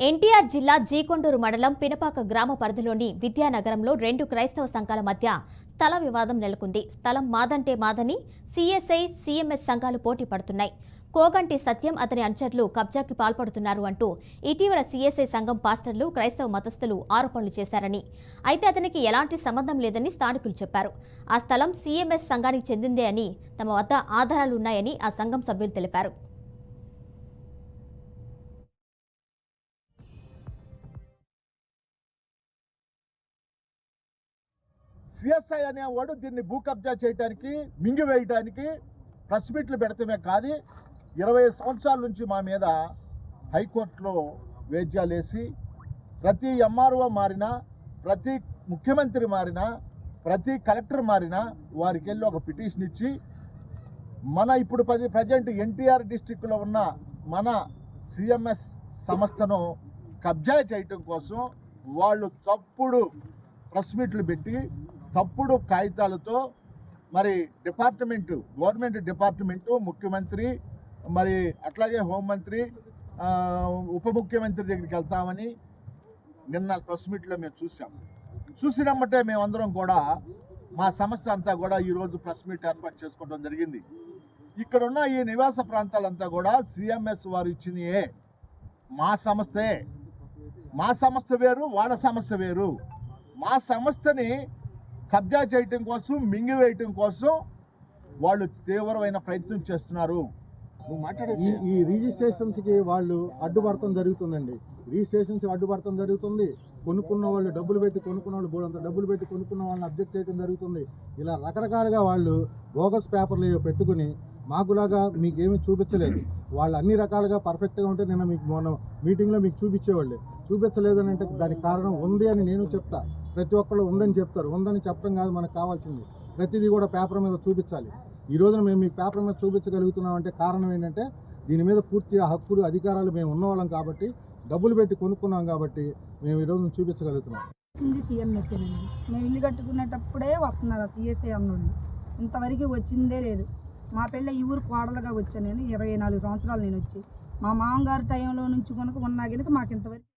ఎన్టీఆర్ జిల్లా జీకొండూరు మండలం పినపాక గ్రామ పరిధిలోని విద్యానగరంలో రెండు క్రైస్తవ సంఘాల మధ్య స్థల వివాదం నెలకొంది. స్థలం మాదంటే మాదని సిఎస్ఐ సిఎంఎస్ సంఘాలు పోటీ పడుతున్నాయి. కోగంటి సత్యం అతని అనుచరులు కబ్జాకి పాల్పడుతున్నారు అంటూ ఇటీవల సిఎస్ఐ సంఘం పాస్టర్లు క్రైస్తవ మతస్థులు ఆరోపణలు చేశారని. అయితే అతనికి ఎలాంటి సంబంధం లేదని స్థానికులు చెప్పారు. ఆ స్థలం సీఎంఎస్ సంఘానికి చెందిందే అని తమ వద్ద ఆధారాలున్నాయని ఆ సంఘం సభ్యులు తెలిపారు. సిఎస్ఐ అనేవాడు దీన్ని భూ కబ్జా చేయడానికి మింగివేయడానికి ప్రెస్ మీట్లు పెడతామే కాదు ఇరవై సంవత్సరాల నుంచి మా మీద హైకోర్టులో వేద్యాలేసి ప్రతి ఎంఆర్ఓ మారినా ప్రతి ముఖ్యమంత్రి మారినా ప్రతి కలెక్టర్ మారినా వారికి వెళ్ళి ఒక పిటిషన్ ఇచ్చి మన ఇప్పుడు ప్రజ ప్రజెంట్ ఎన్టీఆర్ డిస్టిక్లో ఉన్న మన సిఎంఎస్ సంస్థను కబ్జా చేయటం కోసం వాళ్ళు తప్పుడు ప్రెస్ మీట్లు పెట్టి తప్పుడు కాగితాలతో మరి డిపార్ట్మెంట్ గవర్నమెంట్ డిపార్ట్మెంటు ముఖ్యమంత్రి మరి అట్లాగే హోంమంత్రి ఉప ముఖ్యమంత్రి దగ్గరికి వెళ్తామని నిన్న ప్రెస్ మీట్లో మేము చూసాం. చూసినమ్మటే మేమందరం కూడా మా సంస్థ అంతా కూడా ఈరోజు ప్రెస్ మీట్ ఏర్పాటు చేసుకోవడం జరిగింది. ఇక్కడ ఉన్న ఈ నివాస ప్రాంతాలంతా కూడా సిఎంఎస్ వారు ఇచ్చినయే. మా సంస్థే. మా సంస్థ వేరు వాళ్ళ సంస్థ వేరు. మా సంస్థని కబ్జా చేయటం కోసం మింగివేయటం కోసం వాళ్ళు తీవ్రమైన ప్రయత్నం చేస్తున్నారు. ఈ ఈ రిజిస్ట్రేషన్స్కి వాళ్ళు అడ్డుపడటం జరుగుతుందండి. రిజిస్ట్రేషన్స్ అడ్డుపడటం జరుగుతుంది. కొనుక్కున్న వాళ్ళు డబ్బులు పెట్టి కొనుక్కున్న వాళ్ళు బోడంత డబ్బులు పెట్టి కొనుక్కున్న వాళ్ళని అబ్జెక్ట్ చేయడం జరుగుతుంది. ఇలా రకరకాలుగా వాళ్ళు బోగస్ పేపర్లు పెట్టుకుని మాకులాగా మీకేమీ చూపించలేదు. వాళ్ళు అన్ని రకాలుగా పర్ఫెక్ట్గా ఉంటే నిన్న మీకు మొన్న మీటింగ్లో మీకు చూపించేవాళ్ళు. చూపించలేదు అని అంటే దానికి కారణం ఉంది అని నేను చెప్తా. ప్రతి ఒక్కళ్ళు ఉందని చెప్తారు. ఉందని చెప్పడం కాదు మనకు కావాల్సింది. ప్రతిదీ కూడా పేపర్ మీద చూపించాలి. ఈ రోజున మేము మీకు పేపర్ మీద చూపించగలుగుతున్నాం అంటే కారణం ఏంటంటే దీని మీద పూర్తి హక్కులు అధికారాలు మేము ఉన్నవాళ్ళం కాబట్టి డబ్బులు పెట్టి కొనుక్కున్నాం కాబట్టి మేము ఈ రోజు చూపించగలుగుతున్నాం. వచ్చింది సీఎంఎస్ఏనండి మేము ఇల్లు కట్టుకునేటప్పుడే వస్తున్నారు ఆ నుండి ఇంతవరకు వచ్చిందే లేదు. మా పిల్ల ఈ ఊరు కోడలుగా వచ్చాను నేను. ఇరవై నాలుగు సంవత్సరాలు నేను వచ్చి. మా మామగారు టైంలో నుంచి కనుక ఉన్నా కనుక మాకు ఇంతవరకు